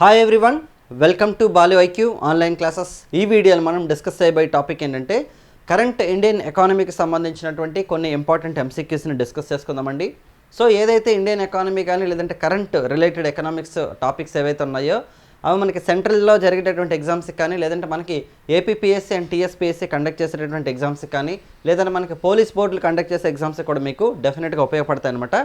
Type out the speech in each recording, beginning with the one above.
Hi everyone welcome to Balu IQ online classes ఈ వీడియోలో మనం డిస్కస్ చేయబోయే టాపిక్ ఏంటంటే కరెంట్ ఇండియన్ ఎకానమీకి సంబంధించినటువంటి కొన్ని ఇంపార్టెంట్ ఎంసీక్యూస్ని డిస్కస్ చేసుకుందామండి. సో ఏదైతే ఇండియన్ ఎకానమీ కానీ లేదంటే కరెంట్ రిలేటెడ్ ఎకనామిక్స్ టాపిక్స్ ఏవైతే ఉన్నాయో అవి మనకి సెంట్రల్లో జరిగేటటువంటి ఎగ్జామ్స్కి కానీ లేదంటే మనకి ఏపీపీఎస్సీ అండ్ టీఎస్పీఎస్సీ కండక్ట్ చేసేటటువంటి ఎగ్జామ్స్కి కానీ లేదంటే మనకి పోలీస్ బోర్డులు కండక్ట్ చేసే ఎగ్జామ్స్కి కూడా మీకు డెఫినెట్గా ఉపయోగపడతాయి అనమాట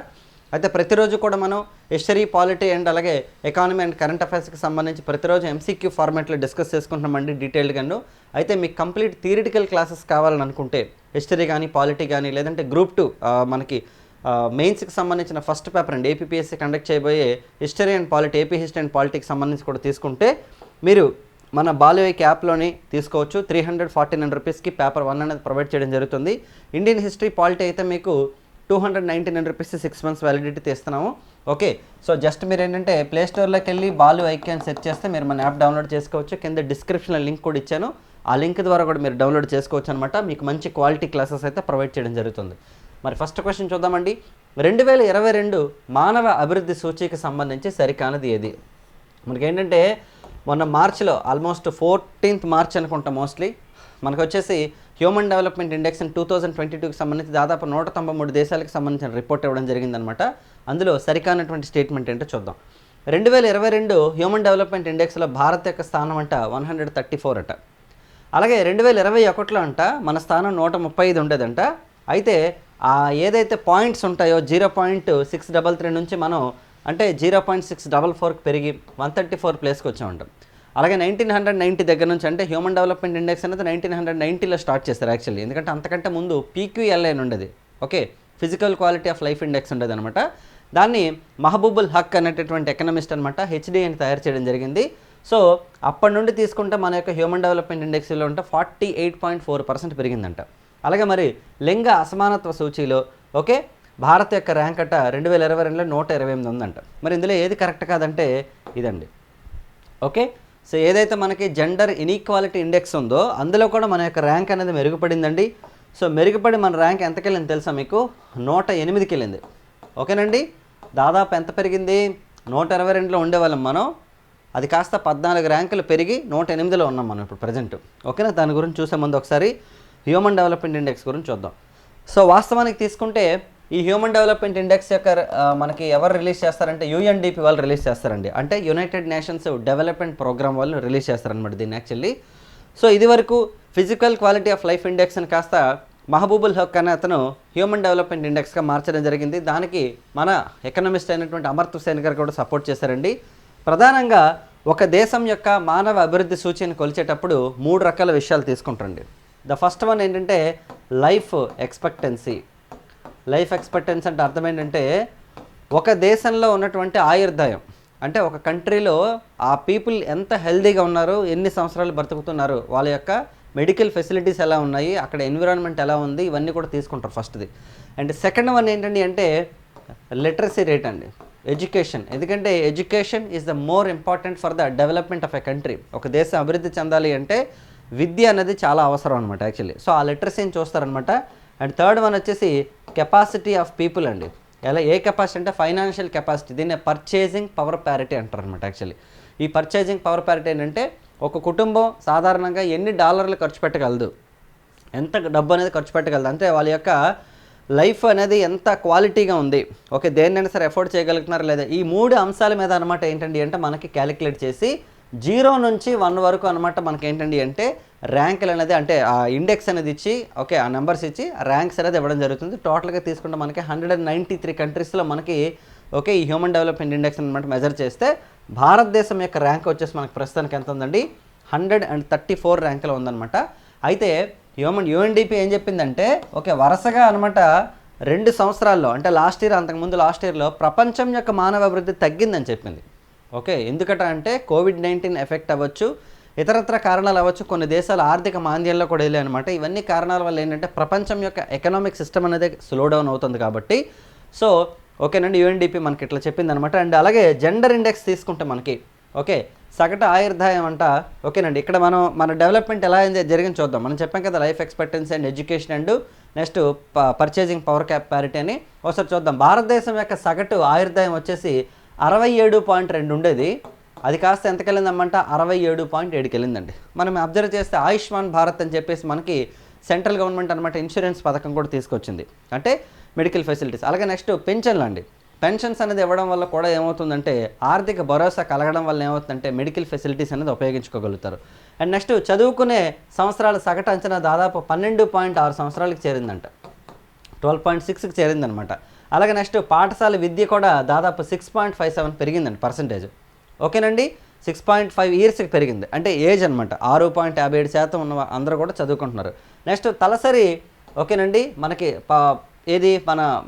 అయితే ప్రతిరోజు కూడా మనం హిస్టరీ పాలిటీ అండ్ అలాగే ఎకానమీ అండ్ కరెంట్ అఫైర్స్కి సంబంధించి ప్రతిరోజు ఎంసీక్యూ ఫార్మాట్లో డిస్కస్ చేసుకుంటున్నామండి డీటెయిల్డ్గాను అయితే మీకు కంప్లీట్ థియరిటికల్ క్లాసెస్ కావాలని అనుకుంటే హిస్టరీ కానీ పాలిటీ కానీ లేదంటే గ్రూప్ టూ మనకి మెయిన్స్కి సంబంధించిన ఫస్ట్ పేపర్ అండి ఏపీఎస్సీ కండక్ట్ చేయబోయే history and polity AP history and పాలిటీకి సంబంధించి కూడా తీసుకుంటే మీరు మన బాలువైక్ యాప్లోని తీసుకోవచ్చు. త్రీ హండ్రెడ్ ఫార్టీ నైన్ రూపీస్కి పేపర్ వన్ అనేది ప్రొవైడ్ చేయడం జరుగుతుంది. ఇండియన్ హిస్టరీ పాలిటీ అయితే మీకు two hundred ninety nine rupees six months validity తీస్తున్నాము. Okay so just మీరు ఏంటంటే ప్లే స్టోర్లోకి వెళ్ళి బాలు ఐక్య అని సెర్చ్ చేస్తే మీరు మన యాప్ డౌన్లోడ్ చేసుకోవచ్చు. కింద డిస్క్రిప్షన్లో లింక్ కూడా ఇచ్చాను. ఆ లింక్ ద్వారా కూడా మీరు డౌన్లోడ్ చేసుకోవచ్చు అనమాట మీకు మంచి క్వాలిటీ క్లాసెస్ అయితే ప్రొవైడ్ చేయడం జరుగుతుంది. మరి ఫస్ట్ క్వశ్చన్ చూద్దామండి. రెండు వేల ఇరవై రెండు మానవ అభివృద్ధి సూచికి సంబంధించి సరికానది ఏది? మనకేంటంటే మొన్న మార్చిలో ఆల్మోస్ట్ ఫోర్టీన్త్ మార్చ్ అనుకుంటా మోస్ట్లీ మనకు వచ్చేసి human development index two thousand twenty టూకి సంబంధించి దాదాపు నూట తొంభై మూడు దేశాలకు సంబంధించిన రిపోర్ట్ ఇవ్వడం జరిగిందనమాట అందులో సరికానటువంటి స్టేట్మెంట్ ఏంటో చూద్దాం. రెండు వేల ఇరవై రెండు హ్యూమన్ డెవలప్మెంట్ ఇండెక్స్లో భారత్ యొక్క స్థానం అంట వన్ హండ్రెడ్ థర్టీ ఫోర్ అట. అలాగే రెండు వేల ఇరవై ఒకటిలో అంట మన స్థానం నూట ముప్పై ఐదు ఉండేదంట. అయితే ఆ ఏదైతే పాయింట్స్ ఉంటాయో zero point six double three నుంచి మనం అంటే జీరో పాయింట్ సిక్స్ డబల్ ఫోర్కి పెరిగి వన్ థర్టీ ఫోర్ ప్లేస్కి వచ్చామంటాం. అలాగే నైన్టీన్ హండ్రెడ్ నైంటీ దగ్గర నుంచి అంటే హ్యూమన్ డెవలప్మెంట్ ఇండెక్స్ అనేది నైన్టీన్ హండ్రెడ్ నైంటీలో స్టార్ట్ చేస్తారు యాక్చువల్లీ. ఎందుకంటే అంతకంటే ముందు పీక్యూఎల్ఐ అని ఉండేది. Okay? Physical quality of life index ఉండేది అనమాట దాన్ని మహబూబుల్ హక్ అనేటటువంటి ఎకనమిస్ట్ అనమాట హెచ్డి అని తయారు చేయడం జరిగింది. సో అప్పటి నుండి తీసుకుంటే మన యొక్క హ్యూమన్ డెవలప్మెంట్ ఇండెక్స్లో ఉంటే forty eight point four percent పెరిగిందంట. అలాగే మరి లింగ అసమానత్వ సూచీలో ఓకే? భారత్ యొక్క ర్యాంక్ అట రెండు వేల ఇరవై రెండులో నూట ఇరవై ఎనిమిది ఉందంట. మరి ఇందులో ఏది కరెక్ట్ కాదంటే ఇదండి. ఓకే? సో ఏదైతే మనకి జెండర్ ఇనీక్వాలిటీ ఇండెక్స్ ఉందో అందులో కూడా మన యొక్క ర్యాంక్ అనేది మెరుగుపడిందండి. సో మెరుగుపడి మన ర్యాంక్ ఎంతకి వెళ్ళింది తెలుసా మీకు? నూట ఎనిమిదికి వెళ్ళింది. ఓకేనండి? దాదాపు ఎంత పెరిగింది? నూట ఇరవై రెండులో ఉండేవాళ్ళం మనం. అది కాస్త పద్నాలుగు ర్యాంకులు పెరిగి నూట ఎనిమిదిలో ఉన్నాం మనం ఇప్పుడు ప్రజెంట్ ఓకేనా? దాని గురించి చూసే ముందు ఒకసారి హ్యూమన్ డెవలప్మెంట్ ఇండెక్స్ గురించి చూద్దాం. సో వాస్తవానికి తీసుకుంటే ఈ హ్యూమన్ డెవలప్మెంట్ ఇండెక్స్ యొక్క మనకి ఎవరు రిలీజ్ చేస్తారంటే యుఎన్డిపి వాళ్ళు రిలీజ్ చేస్తారండి. అంటే యునైటెడ్ నేషన్స్ డెవలప్మెంట్ ప్రోగ్రామ్ వాళ్ళు రిలీజ్ చేస్తారనమాట దీన్ని యాక్చువల్లీ. సో ఇది వరకు physical quality of life index అని కాస్త మహబూబుల్ హక్ అనే అతను హ్యూమన్ డెవలప్మెంట్ ఇండెక్స్గా మార్చడం జరిగింది. దానికి మన ఎకనమిస్ట్ అయినటువంటి అమర్త్ సేన్ గారు కూడా సపోర్ట్ చేశారండి. ప్రధానంగా ఒక దేశం యొక్క మానవ అభివృద్ధి సూచీని కొలిచేటప్పుడు మూడు రకాల విషయాలు తీసుకుంటారండి. ద ఫస్ట్ వన్ ఏంటంటే లైఫ్ ఎక్స్పెక్టెన్సీ. లైఫ్ ఎక్స్పెక్టెన్సీ అంటే అర్థం ఏంటంటే ఒక దేశంలో ఉన్నటువంటి ఆయుర్దాయం అంటే ఒక కంట్రీలో ఆ పీపుల్ ఎంత హెల్దీగా ఉన్నారు ఎన్ని సంవత్సరాలు బ్రతుకుతున్నారు వాళ్ళ యొక్క మెడికల్ ఫెసిలిటీస్ ఎలా ఉన్నాయి అక్కడ ఎన్విరాన్మెంట్ ఎలా ఉంది ఇవన్నీ కూడా తీసుకుంటారు ఫస్ట్ది. అండ్ సెకండ్ వన్ ఏంటండి అంటే లిటరసీ రేట్ అండి ఎడ్యుకేషన్. ఎందుకంటే education is the more important for the development of a country ఒక దేశం అభివృద్ధి చెందాలి అంటే విద్య అనేది చాలా అవసరం అనమాట యాక్చువల్లీ సో ఆ లిటరసీని చూస్తారనమాట అండ్ థర్డ్ వన్ వచ్చేసి కెపాసిటీ ఆఫ్ పీపుల్ అండి. ఎలా ఏ కెపాసిటీ అంటే ఫైనాన్షియల్ కెపాసిటీ. దీన్ని పర్చేజింగ్ పవర్ ప్యారిటీ అంటారు అనమాట యాక్చువల్లీ. ఈ పర్చేజింగ్ పవర్ ప్యారిటీ ఏంటంటే ఒక కుటుంబం సాధారణంగా ఎన్ని డాలర్లు ఖర్చు పెట్టగలదు? ఎంత డబ్బు అనేది ఖర్చు పెట్టగలదు? అంటే వాళ్ళ యొక్క లైఫ్ అనేది ఎంత క్వాలిటీగా ఉంది? ఓకే దేన్నైనా సరే ఎఫోర్డ్ చేయగలుగుతున్నారు లేదా? ఈ మూడు అంశాల మీద అనమాట ఏంటండి అంటే మనకి క్యాలిక్యులేట్ చేసి జీరో నుంచి వన్ వరకు అనమాట మనకి ఏంటండి అంటే ర్యాంకులు అనేది అంటే ఆ ఇండెక్స్ అనేది ఇచ్చి ఓకే ఆ నెంబర్స్ ఇచ్చి ర్యాంక్స్ అనేది ఇవ్వడం జరుగుతుంది. టోటల్గా తీసుకుంటే మనకి హండ్రెడ్ అండ్ నైంటీ త్రీ కంట్రీస్లో మనకి ఓకే ఈ హ్యూమన్ డెవలప్మెంట్ ఇండెక్స్ అనమాట మెజర్ చేస్తే భారతదేశం యొక్క ర్యాంక్ వచ్చేసి మనకి ప్రస్తుతానికి ఎంత ఉందండి? హండ్రెడ్ అండ్ థర్టీ ఫోర్ ర్యాంకులో ఉందన్నమాట. అయితే హ్యూమన్ యూఎన్డిపి ఏం చెప్పిందంటే ఓకే వరుసగా అనమాట రెండు సంవత్సరాల్లో అంటే లాస్ట్ ఇయర్ అంతకుముందు లాస్ట్ ఇయర్లో ప్రపంచం యొక్క మానవ అభివృద్ధి తగ్గిందని చెప్పింది. ఓకే ఎందుకట అంటే కోవిడ్ నైన్టీన్ ఎఫెక్ట్ అవ్వచ్చు ఇతరత్ర కారణాలు అవ్వచ్చు. కొన్ని దేశాలు ఆర్థిక మాంద్యంలో కూడా వెళ్ళాయి అనమాట ఇవన్నీ కారణాల వల్ల ఏంటంటే ప్రపంచం యొక్క ఎకనామిక్ సిస్టమ్ అనేది స్లో డౌన్ అవుతుంది కాబట్టి. సో ఓకేనండి యుఎన్డిపి మనకి ఇట్లా చెప్పింది అనమాట అండ్ అలాగే జెండర్ ఇండెక్స్ తీసుకుంటే మనకి ఓకే సగటు ఆయుర్దాయం అంట ఓకేనండి. ఇక్కడ మనం మన డెవలప్మెంట్ ఎలా అయింది జరిగింది చూద్దాం. మనం చెప్పాం కదా life expectancy and education and next purchasing power cap parity అని. ఒకసారి చూద్దాం. భారతదేశం యొక్క సగటు ఆయుర్దాయం వచ్చేసి అరవై ఏడు పాయింట్ రెండు ఉండేది. అది కాస్త ఎంతకి అరవై ఏడు పాయింట్ ఏడుకి వెళ్ళిందండి మనం అబ్జర్వ్ చేస్తే ఆయుష్మాన్ భారత్ అని చెప్పేసి మనకి సెంట్రల్ గవర్నమెంట్ అనమాట ఇన్సూరెన్స్ పథకం కూడా తీసుకొచ్చింది. అంటే మెడికల్ ఫెసిలిటీస్. అలాగే నెక్స్ట్ పెన్షన్లు అండి పెన్షన్స్ అనేది ఇవ్వడం వల్ల కూడా ఏమవుతుందంటే ఆర్థిక భరోసా కలగడం వల్ల ఏమవుతుందంటే మెడికల్ ఫెసిలిటీస్ అనేది ఉపయోగించుకోగలుగుతారు. అండ్ నెక్స్ట్ చదువుకునే సంవత్సరాల సగటు అంచనా దాదాపు పన్నెండు పాయింట్ ఆరు సంవత్సరాలకు చేరిందంట. ట్వెల్వ్ పాయింట్ సిక్స్కి చేరిందనమాట. అలాగే నెక్స్ట్ పాఠశాల విద్య కూడా దాదాపు సిక్స్ పాయింట్ ఫైవ్ సెవెన్ పెరిగిందండి పర్సంటేజ్. ఓకేనండి? సిక్స్ పాయింట్ ఫైవ్ ఇయర్స్కి పెరిగింది. అంటే ఏజ్ అనమాట ఆరు పాయింట్ యాభై ఏడు శాతం ఉన్న అందరూ కూడా చదువుకుంటున్నారు. నెక్స్ట్ తలసరి ఓకేనండి? మనకి ప- ఏది? మన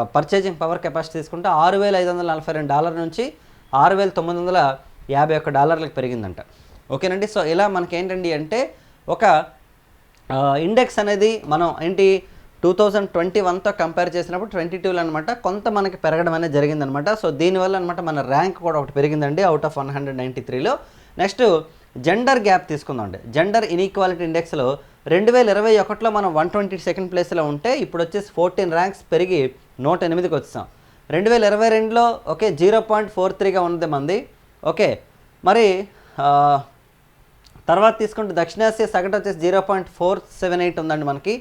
పర్చేజింగ్ పవర్ కెపాసిటీ తీసుకుంటే ఆరు వేల ఐదు వందల నలభై రెండు డాలర్ నుంచి ఆరు వేల తొమ్మిది వందల యాభై ఒక్క డాలర్లకు పెరిగిందంట. ఓకేనండి? సో ఇలా మనకి ఏంటండి అంటే ఒక ఇండెక్స్ అనేది మనం ఏంటి? టూ థౌజండ్ ట్వంటీ వన్తో కంపేర్ చేసినప్పుడు ట్వంటీ టూలో అనమాట కొంత మనకి పెరగడం అనేది జరిగిందనమాట సో దీనివల్ల అనమాట మన ర్యాంక్ కూడా ఒకటి పెరిగిందండి out of one hundred ninety త్రీలో నెక్స్ట్ జెండర్ గ్యాప్ తీసుకుందామండి. జెండర్ ఇన్ఈక్వాలిటీ ఇండెక్స్లో రెండు వేల ఇరవై ఒకటిలో మనం వన్ ట్వంటీ సెకండ్ ప్లేస్లో ఉంటే ఇప్పుడు వచ్చేసి ఫోర్టీన్ ర్యాంక్స్ పెరిగి నూట ఎనిమిదికి వచ్చాం. రెండు వేల ఇరవై రెండులో ఓకే జీరో పాయింట్ ఫోర్ త్రీగా ఉన్నది మంది. ఓకే మరి తర్వాత తీసుకుంటే దక్షిణాసియా సగటు వచ్చేసి zero point four seven eight ఉందండి మనకి.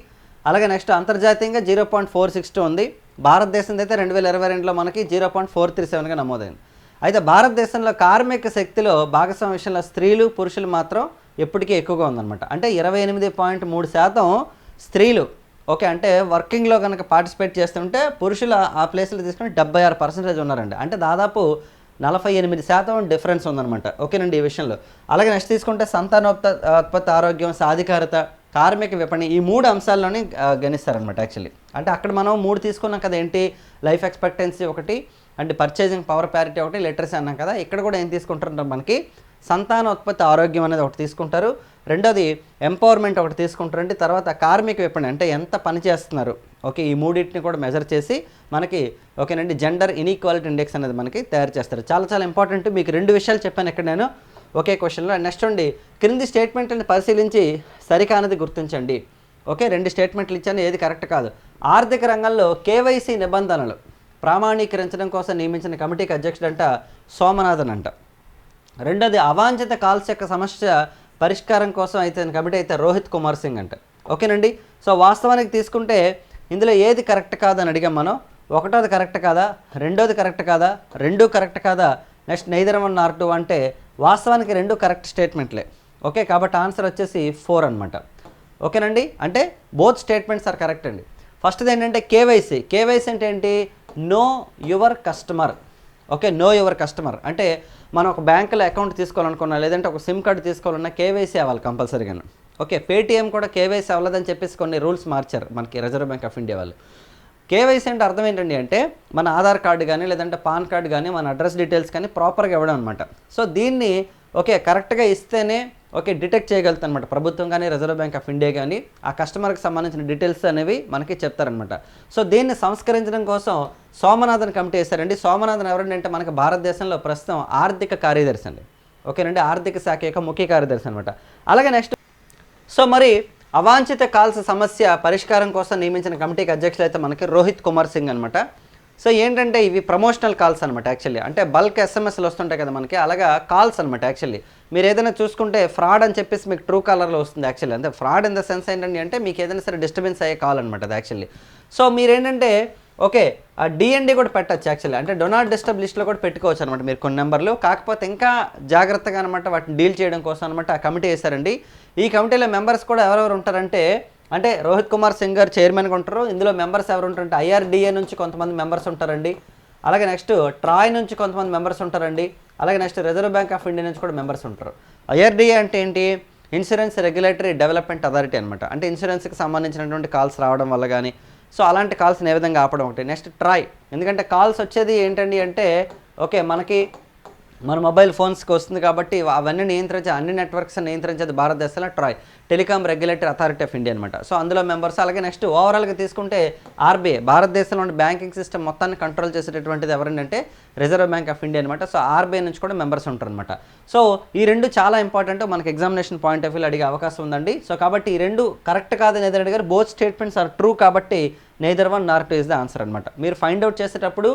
అలాగే నెక్స్ట్ అంతర్జాతీయంగా zero point four six two ఉంది. భారతదేశం అయితే రెండు వేల ఇరవై రెండులో మనకి జీరో పాయింట్ ఫోర్ త్రీ సెవెన్గా నమోదైంది. అయితే భారతదేశంలో కార్మిక శక్తిలో భాగస్వామ్య విషయంలో స్త్రీలు పురుషులు మాత్రం ఎప్పటికీ ఎక్కువగా ఉందన్నమాట. అంటే ఇరవై ఎనిమిది పాయింట్ మూడు శాతం స్త్రీలు. ఓకే అంటే వర్కింగ్లో కనుక పార్టిసిపేట్ చేస్తుంటే పురుషులు ఆ- ప్లేస్లో తీసుకుని డెబ్బై ఆరు పర్సెంటేజ్ ఉన్నారండి. అంటే దాదాపు నలభై ఎనిమిది శాతం డిఫరెన్స్ ఉందన్నమాట. ఓకేనండి ఈ విషయంలో. అలాగే నెక్స్ట్ తీసుకుంటే సంతానోత్పత్తి ఉత్పత్తి ఆరోగ్యం సాధికారత కార్మిక విపణి ఈ మూడు అంశాల్లోనే గణిస్తారనమాట యాక్చువల్లీ అంటే అక్కడ మనం మూడు తీసుకున్నాం కదా ఏంటి? లైఫ్ ఎక్స్పెక్టెన్సీ ఒకటి అండ్ పర్చేజింగ్ పవర్ ప్యారిటీ ఒకటి లిటరసీ అన్నాం కదా ఇక్కడ కూడా ఏం తీసుకుంటారంటే మనకి సంతానోత్పత్తి ఆరోగ్యం అనేది ఒకటి తీసుకుంటారు. రెండోది ఎంపవర్మెంట్ ఒకటి తీసుకుంటారండి. తర్వాత కార్మిక విపణి అంటే ఎంత పని చేస్తున్నారు. ఓకే ఈ మూడింటిని కూడా మెజర్ చేసి మనకి ఓకేనండి జెండర్ ఇన్ఈక్వాలిటీ ఇండెక్స్ అనేది మనకి తయారు చేస్తారు. చాలా చాలా ఇంపార్టెంట్ మీకు రెండు విషయాలు చెప్పాను ఇక్కడ నేను. ఒకే క్వశ్చన్లో. నెక్స్ట్ ఉండి క్రింది స్టేట్మెంట్ని పరిశీలించి సరికానది గుర్తించండి. ఓకే రెండు స్టేట్మెంట్లు ఇచ్చాను ఏది కరెక్ట్ కాదు. ఆర్థిక రంగంలో కేవైసీ నిబంధనలు ప్రామాణీకరించడం కోసం నియమించిన కమిటీకి అధ్యక్షుడంట సోమనాథన్ అంట రెండోది అవాంఛిత కాల్స్ యొక్క సమస్య పరిష్కారం కోసం అయితే కమిటీ అయితే రోహిత్ కుమార్ సింగ్ అంట. ఓకేనండి? సో వాస్తవానికి తీసుకుంటే ఇందులో ఏది కరెక్ట్ కాదని అడిగాం మనం. ఒకటోది కరెక్ట్ కాదా? రెండోది కరెక్ట్ కాదా? రెండూ కరెక్ట్ కాదా? Next neither one or two అంటే వాస్తవానికి రెండు కరెక్ట్ స్టేట్మెంట్లే. ఓకే కాబట్టి ఆన్సర్ వచ్చేసి ఫోర్ అనమాట ఓకేనండి? అంటే బోత్ స్టేట్మెంట్స్ ఆర్ కరెక్ట్ అండి. ఫస్ట్ది ఏంటంటే కేవైసీ. కేవైసీ అంటే ఏంటి? Know your customer. Okay know your customer. అంటే మనం ఒక బ్యాంకులో అకౌంట్ తీసుకోవాలనుకున్నా లేదంటే ఒక సిమ్ కార్డు తీసుకోవాలన్నా కేవైసీ అవ్వాలి కంపల్సరీగా ఓకే పేటీఎం కూడా కేవైసీ అవ్వలేదని చెప్పేసి కొన్ని రూల్స్ మార్చారు మనకి రిజర్వ్ బ్యాంక్ ఆఫ్ ఇండియా వాళ్ళు. కేవైసీ అంటే అర్థం ఏంటండి అంటే మన ఆధార్ కార్డు కానీ లేదంటే పాన్ కార్డు కానీ మన అడ్రస్ డీటెయిల్స్ కానీ ప్రాపర్గా ఇవ్వడం అనమాట సో దీన్ని ఓకే కరెక్ట్గా ఇస్తేనే ఓకే డిటెక్ట్ చేయగలుగుతాం అనమాట ప్రభుత్వం కానీ రిజర్వ్ బ్యాంక్ ఆఫ్ ఇండియా కానీ ఆ కస్టమర్కి సంబంధించిన డీటెయిల్స్ అనేవి మనకి చెప్తారనమాట సో దీన్ని సంస్కరించడం కోసం సోమనాథన్ కమిటీ వేశారండి. సోమనాథన్ ఎవరండి అంటే మనకి భారతదేశంలో ప్రస్తుతం ఆర్థిక కార్యదర్శి అండి. ఓకేనండి? ఆర్థిక శాఖ యొక్క ముఖ్య కార్యదర్శి అనమాట అలాగే నెక్స్ట్ సో మరి అవాంఛిత కాల్స్ సమస్య పరిష్కారం కోసం నియమించిన కమిటీకి అధ్యక్షులు అయితే మనకి రోహిత్ కుమార్ సింగ్ అనమాట సో ఏంటంటే ఇవి ప్రమోషనల్ కాల్స్ అనమాట యాక్చువల్లీ. అంటే బల్క్ ఎస్ఎంఎస్లు వస్తుంటాయి కదా మనకి అలాగా కాల్స్ అనమాట యాక్చువల్లీ. మీరు ఏదైనా చూసుకుంటే ఫ్రాడ్ అని చెప్పేసి మీకు ట్రూ కాలర్లో వస్తుంది యాక్చువల్లీ. అంటే ఫ్రాడ్ ఇన్ ద సెన్స్ ఏంటంటే అంటే మీకు ఏదైనా సరే డిస్టర్బెన్స్ అయ్యే కాల్ అనమాట అది యాక్చువల్లీ. సో మీరేంటంటే ఓకే ఆ డిఎన్డి కూడా పెట్టచ్చు యాక్చువల్లీ అంటే డొనాట్ డిస్టర్బ్ లిస్ట్లో కూడా పెట్టుకోవచ్చు అనమాట మీరు కొన్ని నెంబర్లు. కాకపోతే ఇంకా జాగ్రత్తగా అనమాట వాటిని డీల్ చేయడం కోసం అనమాట ఆ కమిటీ వేశారండి. ఈ కమిటీలో మెంబర్స్ కూడా ఎవరెవరు ఉంటారంటే అంటే రోహిత్ కుమార్ సింగ్ గారు చైర్మన్గా ఉంటారు. ఇందులో మెంబర్స్ ఎవరు ఉంటారంటే ఐఆర్డిఏ నుంచి కొంతమంది మెంబర్స్ ఉంటారండి. అలాగే నెక్స్ట్ ట్రాయ్ నుంచి కొంతమంది మెంబర్స్ ఉంటారండి. అలాగే next Reserve Bank of India నుంచి కూడా మెంబర్స్ ఉంటారు. ఐఆర్డిఏ అంటే ఏంటి? ఇన్సూరెన్స్ రెగ్యులేటరీ డెవలప్మెంట్ అథారిటీ అనమాట అంటే ఇన్సూరెన్స్కి సంబంధించినటువంటి కాల్స్ రావడం వల్ల కానీ సో అలాంటి కాల్స్ని ఏ విధంగా ఆపడం ఒకటి? Next try. ఎందుకంటే కాల్స్ వచ్చేది ఏంటండి అంటే ఓకే మనకి మన మొబైల్ ఫోన్స్కి వస్తుంది కాబట్టి అవన్నీ నియంత్రించే అన్ని నెట్వర్క్స్ నియంత్రించేది భారతదేశంలో TRAI telecom regulatory authority of India అనమాట సో అందులో మెంబర్స్ అలాగే నెక్స్ట్ ఓవరాల్గా తీసుకుంటే ఆర్బీఐ ఉన్న బ్యాంకింగ్ సిస్టమ్ మొత్తాన్ని కంట్రోల్ చేసేటటువంటిది ఎవరంటే రిజర్వ్ బ్యాంక్ ఆఫ్ ఇండియా అనమాట సో ఆర్బీఐ నుంచి కూడా మెంబర్స్ ఉంటారనమాట సో ఈ రెండు చాలా ఇంపార్టెంట్ మనకి ఎగ్జామినేషన్ పాయింట్ ఆఫ్ వ్యూ అడిగే అవకాశం ఉందండి. సో కాబట్టి ఈ రెండు కరెక్ట్ కాదని ఏదైనా అడిగారు బోత్ స్టేట్మెంట్స్ ఆర్ ట్రూ కాబట్టి neither one nor two is the answer అనమాట మీరు ఫైండ్ అవుట్ చేసేటప్పుడు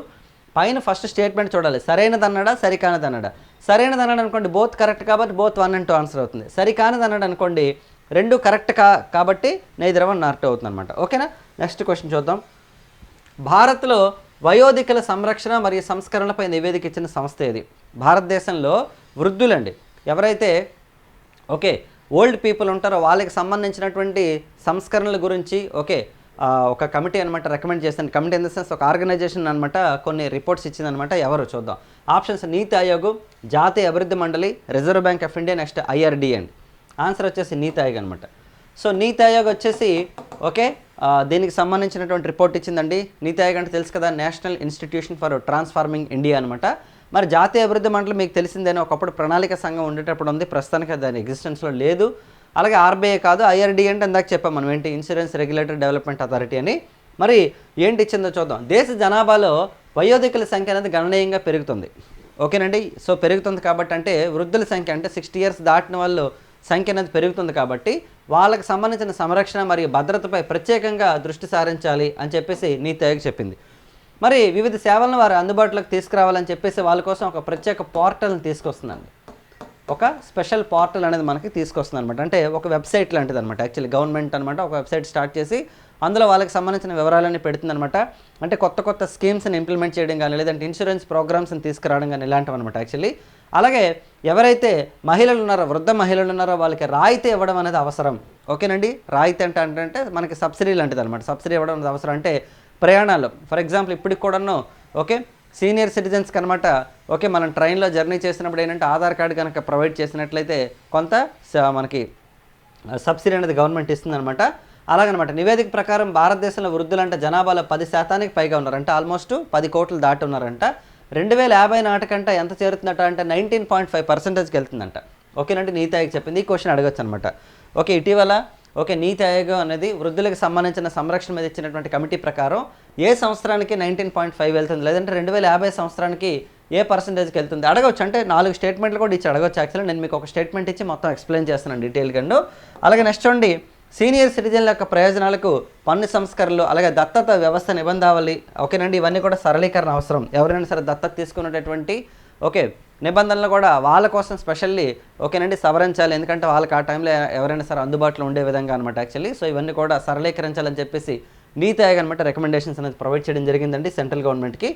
పైన ఫస్ట్ స్టేట్మెంట్ చూడాలి. సరైనది అన్నాడా సరికానది అన్నాడా సరైనది అన్నాడు అనుకోండి బోత్ కరెక్ట్ కాబట్టి both one and two answer అవుతుంది. సరికానది అన్నాడు అనుకోండి రెండు కరెక్ట్ కా కాబట్టి నైదర్ వన్ నాట్ అవుతుంది అనమాట ఓకేనా? నెక్స్ట్ క్వశ్చన్ చూద్దాం. భారత్లో వయోధికల సంరక్షణ మరియు సంస్కరణలపై నివేదిక ఇచ్చిన సంస్థ ఇది భారతదేశంలో వృద్ధులండి. ఎవరైతే ఓకే ఓల్డ్ పీపుల్ ఉంటారో వాళ్ళకి సంబంధించినటువంటి సంస్కరణల గురించి ఓకే ఒక కమిటీ అనమాట రికమెండ్ చేస్తాను కమిటీ ఇన్ ద సెన్స్ ఒక ఆర్గనైజేషన్ అనమాట కొన్ని రిపోర్ట్స్ ఇచ్చిందనమాట ఎవరు చూద్దాం. ఆప్షన్స్ నీతి ఆయోగ్ జాతీయ అభివృద్ధి మండలి Reserve Bank of India next IRD అండి. ఆన్సర్ వచ్చేసి నీతి ఆయోగ్ అనమాట సో నీతి ఆయోగ్ వచ్చేసి ఓకే దీనికి సంబంధించినటువంటి రిపోర్ట్ ఇచ్చిందండి. నీతి ఆయోగ్ అంటే తెలుసు కదా National Institution for Transforming India అనమాట మరి జాతీయ అభివృద్ధి మండలి మీకు తెలిసిందేనో? ఒకప్పుడు ప్రణాళిక సంఘం ఉండేటప్పుడు ఉంది. ప్రస్తుతానికి దాని ఎగ్జిస్టెన్స్లో లేదు. అలాగే ఆర్బీఐ కాదు ఐఆర్డీ అంటే ఇందాక చెప్పాం మనం ఏంటి ఇన్సూరెన్స్ రెగ్యులేటరీ డెవలప్మెంట్ అథారిటీ అని. మరి ఏంటి ఇచ్చిందో చూద్దాం. దేశ జనాభాలో వయోధికుల సంఖ్య అనేది గణనీయంగా పెరుగుతుంది. ఓకేనండి? సో పెరుగుతుంది కాబట్టి అంటే వృద్ధుల సంఖ్య అంటే సిక్స్టీ ఇయర్స్ దాటిన వాళ్ళు సంఖ్య అనేది పెరుగుతుంది కాబట్టి వాళ్ళకి సంబంధించిన సంరక్షణ మరియు భద్రతపై ప్రత్యేకంగా దృష్టి సారించాలి అని చెప్పేసి నీతి ఆయోగ్ చెప్పింది. మరి వివిధ సేవలను వారు అందుబాటులోకి తీసుకురావాలని చెప్పేసి వాళ్ళ కోసం ఒక ప్రత్యేక పోర్టల్ని తీసుకొస్తుందండి. ఒక స్పెషల్ పోర్టల్ అనేది మనకి తీసుకొస్తుంది అనమాట అంటే ఒక వెబ్సైట్ లాంటిది అనమాట యాక్చువల్లీ గవర్నమెంట్ అనమాట ఒక వెబ్సైట్ స్టార్ట్ చేసి అందులో వాళ్ళకి సంబంధించిన వివరాలన్నీ పెడుతుందనమాట అంటే కొత్త కొత్త స్కీమ్స్ని ఇంప్లిమెంట్ చేయడం కానీ లేదంటే ఇన్సూరెన్స్ ప్రోగ్రామ్స్ని తీసుకురావడం కానీ ఇలాంటివి అనమాట యాక్చువల్లీ. అలాగే ఎవరైతే మహిళలు ఉన్నారో వృద్ధ మహిళలు ఉన్నారో వాళ్ళకి రాయితీ ఇవ్వడం అనేది అవసరం. ఓకేనండి? రాయితీ అంటే అంటే మనకి సబ్సిడీ లాంటిది అనమాట సబ్సిడీ ఇవ్వడం అనేది అవసరం. అంటే ప్రయాణాలు ఫర్ ఎగ్జాంపుల్ ఇప్పటికి కూడాను ఓకే? సీనియర్ సిటిజన్స్కి అనమాట ఓకే మనం ట్రైన్లో జర్నీ చేసినప్పుడు ఏంటంటే ఆధార్ కార్డు కనుక ప్రొవైడ్ చేసినట్లయితే కొంత స- మనకి సబ్సిడీ అనేది గవర్నమెంట్ ఇస్తుందన్నమాట. అలాగనమాట నివేదిక ప్రకారం భారతదేశంలో వృద్ధులంట జనాభాలో పది శాతానికి పైగా ఉన్నారంట ఆల్మోస్ట్ పది కోట్లు దాటి ఉన్నారంట. రెండు వేల యాభై నాటికంట ఎంత చేరుతుందట అంటే నైన్టీన్ పాయింట్ ఫైవ్ పర్సెంటేజ్కి వెళ్తుందంట. ఓకేనంటే నీతి ఆయోగ్ చెప్పింది ఈ క్వశ్చన్ అడగచ్చు అనమాట ఓకే ఇటీవల ఓకే నీతి ఆయోగం అనేది వృద్ధులకు సంబంధించిన సంరక్షణ మీద ఇచ్చినటువంటి కమిటీ ప్రకారం ఏ సంవత్సరానికి నైన్టీన్ పాయింట్ ఫైవ్ వెళ్తుంది లేదంటే రెండు వేల యాభై సంవత్సరానికి ఏ పర్సెంటేజ్కి వెళ్తుంది? అడగవచ్చు. అంటే నాలుగు స్టేట్మెంట్లు కూడా ఇచ్చి అడగవచ్చు యాక్చువల్లీ నేను మీకు ఒక స్టేట్మెంట్ ఇచ్చి మొత్తం ఎక్స్ప్లెయిన్ చేస్తున్నాను డీటెయిల్గా అలాగే నెక్స్ట్ చూడండి. సీనియర్ సిటిజన్ల యొక్క ప్రయోజనాలకు పన్ను సంస్కరణలు అలాగే దత్తత వ్యవస్థ నిబంధావళి. ఓకేనండి ఇవన్నీ కూడా సరళీకరణ అవసరం. ఎవరైనా సరే దత్తత తీసుకున్నటువంటి ఓకే నిబంధనలు కూడా వాళ్ళ కోసం స్పెషల్లీ ఓకేనండి సవరించాలి. ఎందుకంటే వాళ్ళకి ఆ టైంలో ఎవరైనా సరే అందుబాటులో ఉండే విధంగా అనమాట యాక్చువల్లీ. సో ఇవన్నీ కూడా సరళీకరించాలని చెప్పేసి నీతి ఆయోగ్ అనమాట రికమెండేషన్స్ అనేది ప్రొవైడ్ చేయడం జరిగిందండి సెంట్రల్ గవర్నమెంట్కి.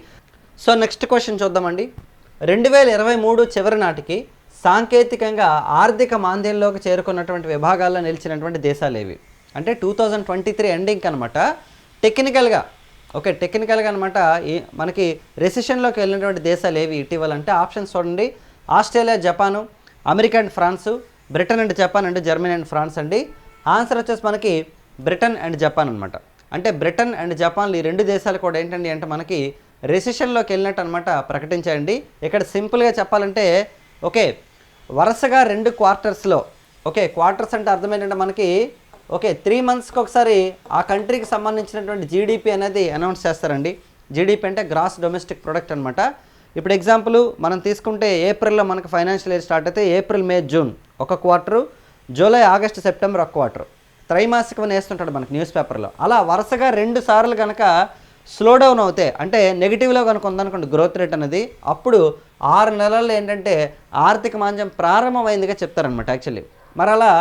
సో నెక్స్ట్ క్వశ్చన్ చూద్దామండి. రెండు వేల ఇరవై మూడు చివరి నాటికి సాంకేతికంగా ఆర్థిక మాంద్యంలోకి చేరుకున్నటువంటి విభాగాల్లో నిలిచినటువంటి దేశాలు ఏవి? అంటే two thousand twenty three ending అనమాట టెక్నికల్గా ఓకే టెక్నికల్గా అనమాట ఈ మనకి రెసిషన్లోకి వెళ్ళినటువంటి దేశాలు ఏవి? ఇటీవల అంటే ఆప్షన్స్ చూడండి. Australia Japan America and France Britain and Japan and Germany and France అండి. ఆన్సర్ వచ్చేసి మనకి బ్రిటన్ అండ్ జపాన్ అనమాట అంటే బ్రిటన్ అండ్ జపాన్లు ఈ రెండు దేశాలు కూడా ఏంటండి అంటే మనకి రెసిషన్లోకి వెళ్ళినట్టు అనమాట ప్రకటించాయండి. ఇక్కడ సింపుల్గా చెప్పాలంటే ఓకే వరుసగా రెండు క్వార్టర్స్లో ఓకే క్వార్టర్స్ అంటే అర్థం ఏంటంటే మనకి ఓకే త్రీ మంత్స్కి ఒకసారి ఆ కంట్రీకి సంబంధించినటువంటి జీడిపి అనేది అనౌన్స్ చేస్తారండి. జీడిపి అంటే గ్రాస్ డొమెస్టిక్ ప్రొడక్ట్ అనమాట ఇప్పుడు ఎగ్జాంపుల్ మనం తీసుకుంటే ఏప్రిల్లో మనకు ఫైనాన్షియల్ ఇయర్ స్టార్ట్ అయితే ఏప్రిల్ మే జూన్ ఒక క్వార్టరు జూలై ఆగస్ట్ సెప్టెంబర్ ఒక క్వార్టర్ త్రైమాసికం వేస్తుంటాడు మనకు న్యూస్ పేపర్లో అలా వరుసగా రెండు సార్లు కనుక స్లో డౌన్ అవుతాయి అంటే నెగిటివ్లో కనుక ఉందనుకోండి గ్రోత్ రేట్ అనేది అప్పుడు ఆరు నెలల్లో ఏంటంటే ఆర్థిక మాంద్యం ప్రారంభమైందిగా చెప్తారనమాట యాక్చువల్లీ మరి అలా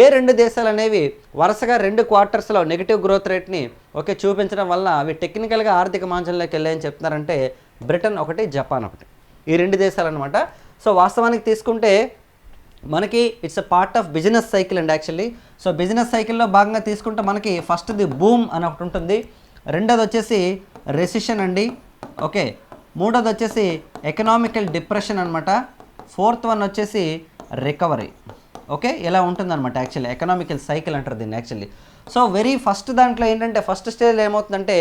ఏ రెండు దేశాలు అనేవి వరుసగా రెండు క్వార్టర్స్లో నెగిటివ్ గ్రోత్ రేట్ని ఓకే చూపించడం వల్ల అవి టెక్నికల్గా ఆర్థిక మాంచంలోకి వెళ్ళాయని చెప్తున్నారంటే బ్రిటన్ ఒకటి జపాన్ ఒకటి. ఈ రెండు దేశాలు అనమాట సో వాస్తవానికి తీసుకుంటే మనకి it's a part of business cycle అండి యాక్చువల్లీ. సో బిజినెస్ సైకిల్లో భాగంగా తీసుకుంటే మనకి ఫస్ట్ది బూమ్ అని ఒకటి ఉంటుంది. రెండోది వచ్చేసి రెసిషన్ అండి. ఓకే. మూడోది వచ్చేసి ఎకనామికల్ డిప్రెషన్ అనమాట ఫోర్త్ వన్ వచ్చేసి రికవరీ. ఓకే? ఇలా ఉంటుందన్నమాట యాక్చువల్లీ ఎకనామికల్ సైకిల్ అంటారు దీన్ని యాక్చువల్లీ సో వెరీ ఫస్ట్ దాంట్లో ఏంటంటే ఫస్ట్ స్టేజ్లో ఏమవుతుందంటే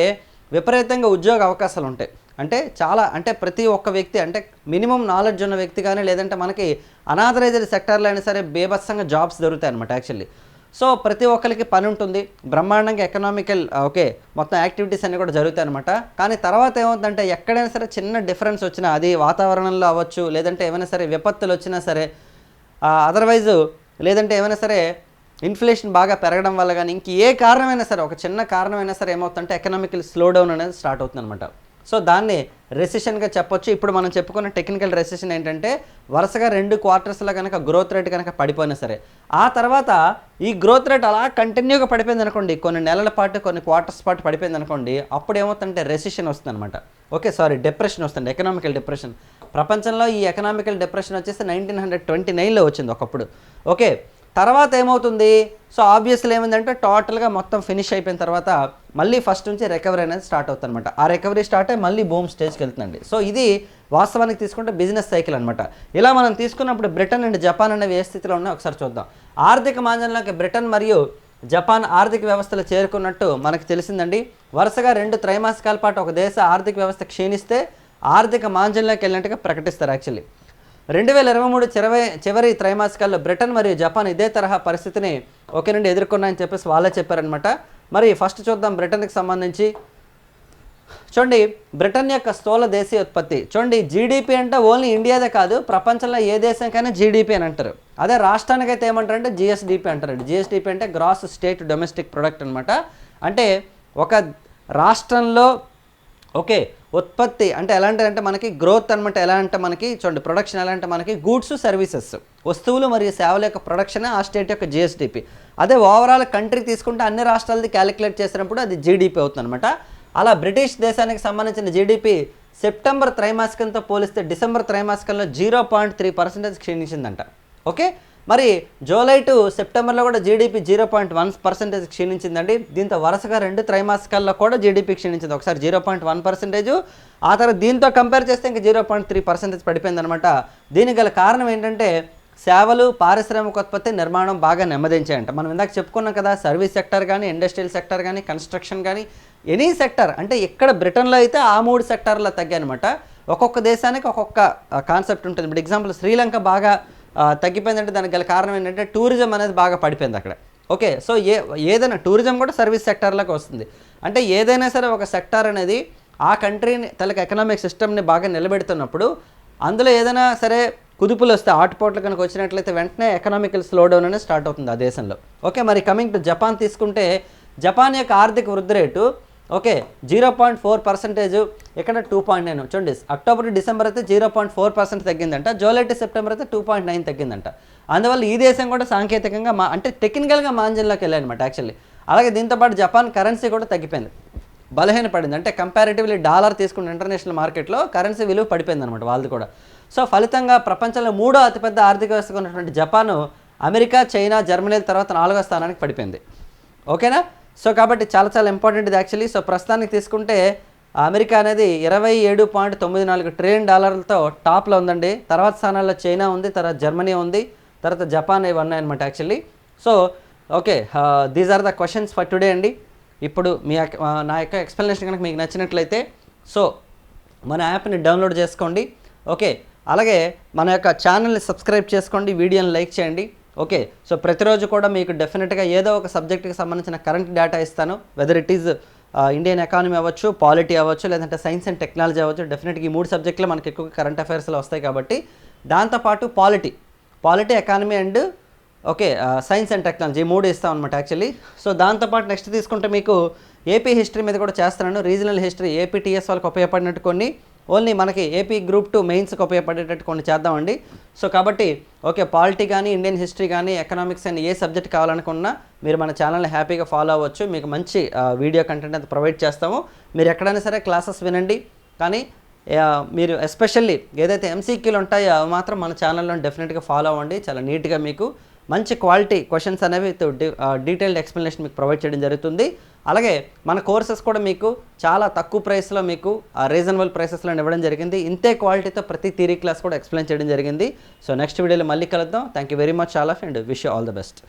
విపరీతంగా ఉద్యోగ అవకాశాలు ఉంటాయి. అంటే చాలా అంటే ప్రతి ఒక్క వ్యక్తి అంటే మినిమం నాలెడ్జ్ ఉన్న వ్యక్తి కానీ లేదంటే మనకి అనాథరైజ్డ్ సెక్టార్లో అయినా సరే బేభత్సంగా జాబ్స్ దొరుకుతాయి అనమాట యాక్చువల్లీ సో ప్రతి ఒక్కరికి పని ఉంటుంది. బ్రహ్మాండంగా ఎకనామికల్ ఓకే uh, మొత్తం యాక్టివిటీస్ అన్నీ కూడా జరుగుతాయి అనమాట కానీ తర్వాత ఏమవుతుందంటే ఎక్కడైనా సరే చిన్న డిఫరెన్స్ వచ్చినా అది వాతావరణంలో అవ్వచ్చు లేదంటే ఏమైనా సరే విపత్తులు వచ్చినా సరే uh, అదర్వైజ్ లేదంటే ఏమైనా సరే ఇన్ఫ్లేషన్ బాగా పెరగడం వల్ల కానీ ఇంక ఏ కారణమైనా సరే ఒక చిన్న కారణమైనా సరే ఏమవుతుందంటే ఎకనామికల్ స్లో డౌన్ అనేది స్టార్ట్ అవుతుంది అనమాట సో దాన్ని రెసిషన్గా చెప్పొచ్చు. ఇప్పుడు మనం చెప్పుకున్న టెక్నికల్ రెసిషన్ ఏంటంటే వరుసగా రెండు క్వార్టర్స్లో కనుక గ్రోత్ రేట్ కనుక పడిపోయినా సరే ఆ తర్వాత ఈ గ్రోత్ రేట్ అలా కంటిన్యూగా పడిపోయింది అనుకోండి కొన్ని నెలల పాటు కొన్ని క్వార్టర్స్ పాటు పడిపోయింది అనుకోండి అప్పుడు ఏమవుతుందంటే రెసిషన్ వస్తుంది అనమాట ఓకే సారీ డిప్రెషన్ వస్తుంది ఎకనామికల్ డిప్రెషన్ ప్రపంచంలో ఈ ఎకనామికల్ డిప్రెషన్ వచ్చేసి నైన్టీన్ హండ్రెడ్ ట్వంటీ నైన్లో వచ్చింది ఒకప్పుడు. ఓకే తర్వాత ఏమవుతుంది? సో ఆబ్వియస్లీ ఏమైందంటే టోటల్గా మొత్తం ఫినిష్ అయిపోయిన తర్వాత మళ్ళీ ఫస్ట్ నుంచి రికవరీ అనేది స్టార్ట్ అవుతుంది అనమాట ఆ రికవరీ స్టార్ట్ అయ్యి మళ్ళీ బూమ్ స్టేజ్కి వెళ్తుందండి. సో ఇది వాస్తవానికి తీసుకుంటే బిజినెస్ సైకిల్ అనమాట ఇలా మనం తీసుకున్నప్పుడు బ్రిటన్ అండ్ జపాన్ అనేవి ఏ స్థితిలో ఉన్నాయో ఒకసారి చూద్దాం. ఆర్థిక మాంద్యంలోకి బ్రిటన్ మరియు జపాన్ ఆర్థిక వ్యవస్థలు చేరుకున్నట్టు మనకు తెలిసిందండి. వరుసగా రెండు త్రైమాసికాల పాటు ఒక దేశ ఆర్థిక వ్యవస్థ క్షీణిస్తే ఆర్థిక మాంద్యంలోకి వెళ్ళినట్టుగా ప్రకటిస్తారు యాక్చువల్లీ రెండు వేల ఇరవై మూడు చివరి చివరి త్రైమాసికాల్లో బ్రిటన్ మరియు జపాన్ ఇదే తరహా పరిస్థితిని ఒకే నుండి ఎదుర్కొన్నాయని చెప్పేసి వాళ్ళే చెప్పారనమాట మరి ఫస్ట్ చూద్దాం బ్రిటన్కి సంబంధించి. చూడండి బ్రిటన్ యొక్క స్థూల దేశీయ ఉత్పత్తి. చూడండి జీడిపి అంటే ఓన్లీ ఇండియాదే కాదు ప్రపంచంలో ఏ దేశంకైనా జీడిపి అని అంటారు. అదే రాష్ట్రానికి అయితే ఏమంటారు అంటే జిఎస్డిపి అంటారండి. జిఎస్డిపి అంటే గ్రాస్ స్టేట్ డొమెస్టిక్ ప్రొడక్ట్ అనమాట అంటే ఒక రాష్ట్రంలో ఓకే ఉత్పత్తి అంటే ఎలా అంటే మనకి గ్రోత్ అనమాట ఎలా అంటే మనకి చూడండి ప్రొడక్షన్ ఎలా అంటే మనకి గూడ్స్ సర్వీసెస్ వస్తువులు మరియు సేవల యొక్క ప్రొడక్షన్ ఆ స్టేట్ యొక్క జిఎస్డిపి అదే ఓవరాల్ కంట్రీ తీసుకుంటే అన్ని రాష్ట్రాలది క్యాలిక్యులేట్ చేసినప్పుడు అది జీడిపి అవుతుంది అనమాట అలా బ్రిటిష్ దేశానికి సంబంధించిన జీడిపి సెప్టెంబర్ త్రైమాసికంతో పోలిస్తే డిసెంబర్ త్రైమాసికంలో జీరో పాయింట్ త్రీ పర్సెంటేజ్ క్షీణించిందంట. ఓకే మరి జూలై టు సెప్టెంబర్లో కూడా GDP zero point one percentage క్షీణించిందండి. దీంతో వరుసగా రెండు త్రైమాసికాల్లో కూడా జీడిపి క్షీణించింది. ఒకసారి జీరో పాయింట్ వన్ పర్సెంటేజ్ ఆ తర్వాత దీంతో కంపేర్ చేస్తే ఇంకా జీరో పాయింట్ త్రీ పర్సెంటేజ్ పడిపోయిందనమాట దీనికి గల కారణం ఏంటంటే సేవలు పారిశ్రామిక ఉత్పత్తి నిర్మాణం బాగా నెమ్మదించాయంట. మనం ఇందాక చెప్పుకున్నాం కదా సర్వీస్ సెక్టర్ కానీ ఇండస్ట్రియల్ సెక్టర్ కానీ కన్స్ట్రక్షన్ కానీ ఎనీ సెక్టర్ అంటే ఇక్కడ బ్రిటన్లో అయితే ఆ మూడు సెక్టార్లో తగ్గాయనమాట ఒక్కొక్క దేశానికి ఒక్కొక్క కాన్సెప్ట్ ఉంటుంది. ఇప్పుడు ఎగ్జాంపుల్ శ్రీలంక బాగా తగ్గిపోయిందంటే దానికి గల కారణం ఏంటంటే టూరిజం అనేది బాగా పడిపోయింది అక్కడ. ఓకే సో ఏ ఏదైనా టూరిజం కూడా సర్వీస్ సెక్టార్లోకి వస్తుంది. అంటే ఏదైనా సరే ఒక సెక్టార్ అనేది ఆ కంట్రీని తనకి ఎకనామిక్ సిస్టమ్ని బాగా నిలబెడుతున్నప్పుడు అందులో ఏదైనా సరే కుదుపులు వస్తే ఆటుపోట్లు కనుక వచ్చినట్లయితే వెంటనే ఎకనామికల్ స్లో డౌన్ అనేది స్టార్ట్ అవుతుంది ఆ దేశంలో. ఓకే మరి కమింగ్ టు జపాన్ తీసుకుంటే జపాన్ యొక్క ఆర్థిక వృద్ధి rate okay zero point four percentage ఇక్కడ టూ పాయింట్ నైన్. చూడండి అక్టోబర్ డిసెంబర్ అయితే జీరో పాయింట్ ఫోర్ పర్సెంట్ తగ్గిందంట జూలై టు సెప్టెంబర్ అయితే టూ పాయింట్ నైన్ తగ్గిందంట. అందువల్ల ఈ దేశం కూడా సాంకేతికంగా మా అంటే టెక్నికల్గా మాంజన్లోకి వెళ్ళాయన్నమాట యాక్చువల్లీ అలాగే దీంతోపాటు జపాన్ కరెన్సీ కూడా తగ్గిపోయింది. బలహీనపడింది అంటే కంపారిటివ్లీ డాలర్ తీసుకున్న ఇంటర్నేషనల్ మార్కెట్లో కరెన్సీ విలువ పడిపోయింది అనమాట వాళ్ళది కూడా. సో ఫలితంగా ప్రపంచంలో మూడో అతిపెద్ద ఆర్థిక వ్యవస్థగా ఉన్నటువంటి జపాను అమెరికా చైనా జర్మనీల తర్వాత నాలుగో స్థానానికి పడిపోయింది. ఓకేనా? సో కాబట్టి చాలా చాలా ఇంపార్టెంట్ ఇది యాక్చువల్లీ సో ప్రస్తుతానికి తీసుకుంటే అమెరికా అనేది ఇరవై ఏడు పాయింట్ తొమ్మిది నాలుగు ట్రిలియన్ డాలర్లతో టాప్లో ఉందండి. తర్వాత స్థానాల్లో చైనా ఉంది తర్వాత జర్మనీ ఉంది తర్వాత జపాన్ ఇవి ఉన్నాయన్నమాట actually so okay these are the questions for today అండి. ఇప్పుడు మీ యొక్క- uh, నా యొక్క ఎక్స్ప్లెనేషన్ కనుక మీకు నచ్చినట్లయితే సో మన యాప్ని డౌన్లోడ్ చేసుకోండి. ఓకే అలాగే మన యొక్క ఛానల్ని సబ్స్క్రైబ్ చేసుకోండి వీడియోని లైక్ చేయండి. ఓకే సో ప్రతిరోజు కూడా మీకు డెఫినెట్గా ఏదో ఒక సబ్జెక్ట్కి సంబంధించిన కరెంట్ డేటా ఇస్తాను. Whether it is Indian economy అవ్వచ్చు పాలిటీ అవ్వచ్చు లేదంటే సైన్స్ అండ్ టెక్నాలజీ అవ్వచ్చు డెఫినెట్గా ఈ మూడు సబ్జెక్టులు మనకి ఎక్కువ కరెంట్ అఫైర్స్లో వస్తాయి కాబట్టి దాంతోపాటు polity polity economy and okay science and technology మూడు ఇస్తాం అనమాట యాక్చువల్లీ సో దాంతోపాటు నెక్స్ట్ తీసుకుంటే మీకు ఏపీ హిస్టరీ మీద కూడా చేస్తున్నాను. రీజనల్ హిస్టరీ ఏపీటీఎస్ వాళ్ళకి ఉపయోగపడినట్టు కొన్ని. ఓన్లీ మనకి ఏపీ గ్రూప్ టూ మెయిన్స్కి ఉపయోగపడేటట్టు కొన్ని చేద్దామండి. సో కాబట్టి ఓకే పాలిటీ కానీ ఇండియన్ హిస్టరీ కానీ ఎకనామిక్స్ అని ఏ సబ్జెక్ట్ కావాలనుకున్నా మీరు మన ఛానల్ని హ్యాపీగా ఫాలో అవ్వచ్చు. మీకు మంచి వీడియో కంటెంట్ అయితే ప్రొవైడ్ చేస్తాము. మీరు ఎక్కడైనా సరే క్లాసెస్ వినండి. కానీ మీరు ఎస్పెషల్లీ ఏదైతే ఎంసీక్యూలు ఉంటాయో అవి మాత్రం మన ఛానల్లో డెఫినెట్గా ఫాలో అవ్వండి. చాలా నీట్గా మీకు మంచి క్వాలిటీ క్వశ్చన్స్ అనేవి డీటెయిల్డ్ ఎక్స్ప్లెనేషన్ మీకు ప్రొవైడ్ చేయడం జరుగుతుంది. అలాగే మన కోర్సెస్ కూడా మీకు చాలా తక్కువ ప్రైస్లో మీకు రీజనబుల్ ప్రైసెస్లో ఇవ్వడం జరిగింది. ఇంతే క్వాలిటీతో ప్రతి థీరీ క్లాస్ కూడా ఎక్స్ప్లెయిన్ చేయడం జరిగింది. సో నెక్స్ట్ వీడియోలో మళ్ళీ కలుద్దాం. Thank you very much all of and wish all the best.